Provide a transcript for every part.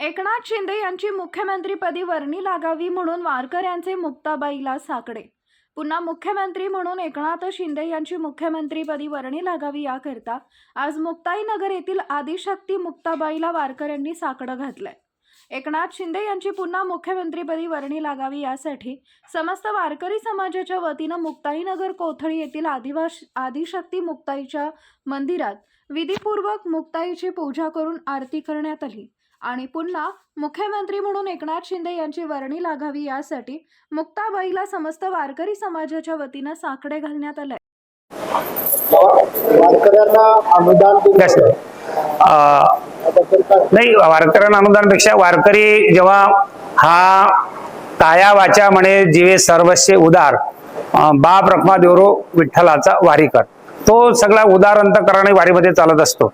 एकनाथ शिंदे यांची मुख्यमंत्रीपदी वर्णी लागावी म्हणून वारकऱ्यांचे मुक्ताबाईला साकडे. पुन्हा मुख्यमंत्री म्हणून एकनाथ शिंदे यांची मुख्यमंत्रीपदी वर्णी लागावी याकरता आज मुक्ताईनगर येथील आदिशक्ती मुक्ताबाईला वारकऱ्यांनी साकडं घातलंय. एकनाथ शिंदे यांची पुन्हा मुख्यमंत्रीपदी वर्णी लागावी यासाठी समस्त वारकरी समाजाच्या वतीनं मुक्ताईनगर कोथळी येथील आदिवास आदिशक्ती मुक्ताईच्या मंदिरात विधीपूर्वक मुक्ताईची पूजा करून आरती करण्यात आली. आणि पुन्हा मुख्यमंत्री म्हणून एकनाथ शिंदे यांची वर्णी लागावी यासाठी मुक्ताबाईला समस्त वारकरी समाजाच्या वतीनं साकडे घालण्यात आले नाही वारकऱ्यांना अनुदानपेक्षा वारकरी जेव्हा हा काया वाचा म्हणे जीवे सर्वस्व उदार बाप रखमा देवरो विठ्ठलाचा वारीकर. तो सगळा उदार अंतकरणे वारीमध्ये चालत असतो.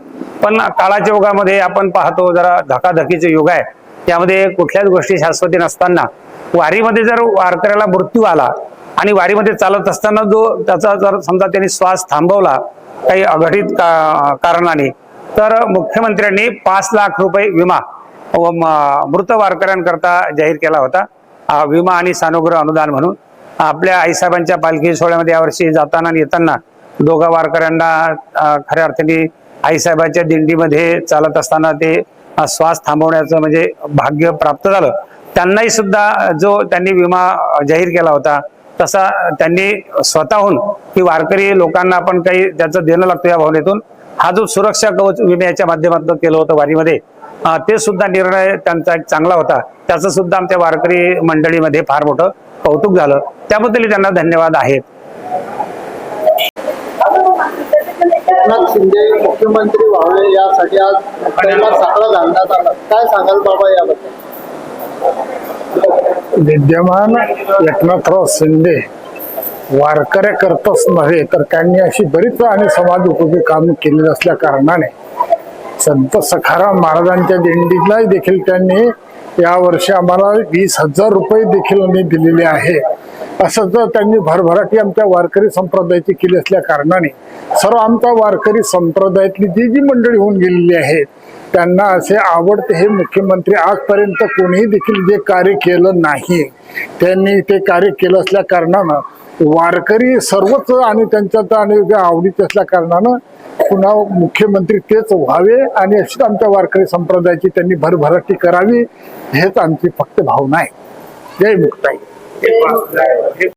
पण काळाच्या युगामध्ये आपण पाहतो जरा धकाधकीचे युग आहे. त्यामध्ये कुठल्याच गोष्टी शाश्वती नसताना वारीमध्ये जर वारकऱ्याला मृत्यू आला आणि वारीमध्ये चालत असताना जो त्याचा जर समजा त्यांनी श्वास थांबवला काही अघटित का- कारणाने तर मुख्यमंत्र्यांनी पाच लाख रुपये विमा व मृत वारकऱ्यांकरता जाहीर केला होता. विमा आणि सानुग्रह अनुदान म्हणून. आपल्या आईसाहेबांच्या पालखी सोहळ्यामध्ये यावर्षी जाताना आणि येताना दोघा वारकऱ्यांना खऱ्या अर्थाने आईसाहेबांच्या दिंडीमध्ये चालत असताना ते श्वास थांबवण्याचं म्हणजे भाग्य प्राप्त झालं. त्यांनाही सुद्धा जो त्यांनी विमा जाहीर केला होता तसा त्यांनी स्वतःहून की वारकरी लोकांना आपण काही त्याचं देणं लागतं या भावनेतून. हा जो सुरक्षा कवच विम्याच्या माध्यमातून केलं होतं वारीमध्ये ते सुद्धा निर्णय त्यांचा एक चांगला होता. त्याचं सुद्धा आमच्या वारकरी मंडळीमध्ये फार मोठं कौतुक झालं. त्याबद्दल त्यांना धन्यवाद आहेत. एकनाथ शिंदे मुख्यमंत्री व्हावे यासाठी आज त्यांना साकडं घालण्यात आला. काय सांगाल बाबा याबद्दल? विद्यमान एकनाथराव शिंदे वारकऱ्याकरताच नव्हे तर त्यांनी अशी बरीच आणि समाज उपयोगी कामं केलेली असल्या कारणाने संत सखाराम महाराजांच्या दिंडीला देखील त्यांनी यावर्षी आम्हाला वीस हजार रुपये देखील आम्ही दिलेले आहे. असं जर त्यांनी भरभराटी आमच्या वारकरी संप्रदायाची केली असल्या कारणाने सर्व आमच्या वारकरी संप्रदायातली जी जी मंडळी होऊन गेलेली आहेत त्यांना असे आवडते हे मुख्यमंत्री आजपर्यंत कोणीही देखील जे कार्य केलं नाही त्यांनी ते कार्य केलं असल्या कारणानं वारकरी सर्वच आणि त्यांच्या आणि आवडीत आवडीचे असल्या कारणानं पुन्हा मुख्यमंत्री तेच व्हावे आणि अशीच आमच्या वारकरी संप्रदायाची त्यांनी भरभराटी करावी हेच आमची फक्त भावना आहे. जय मुक्ताई.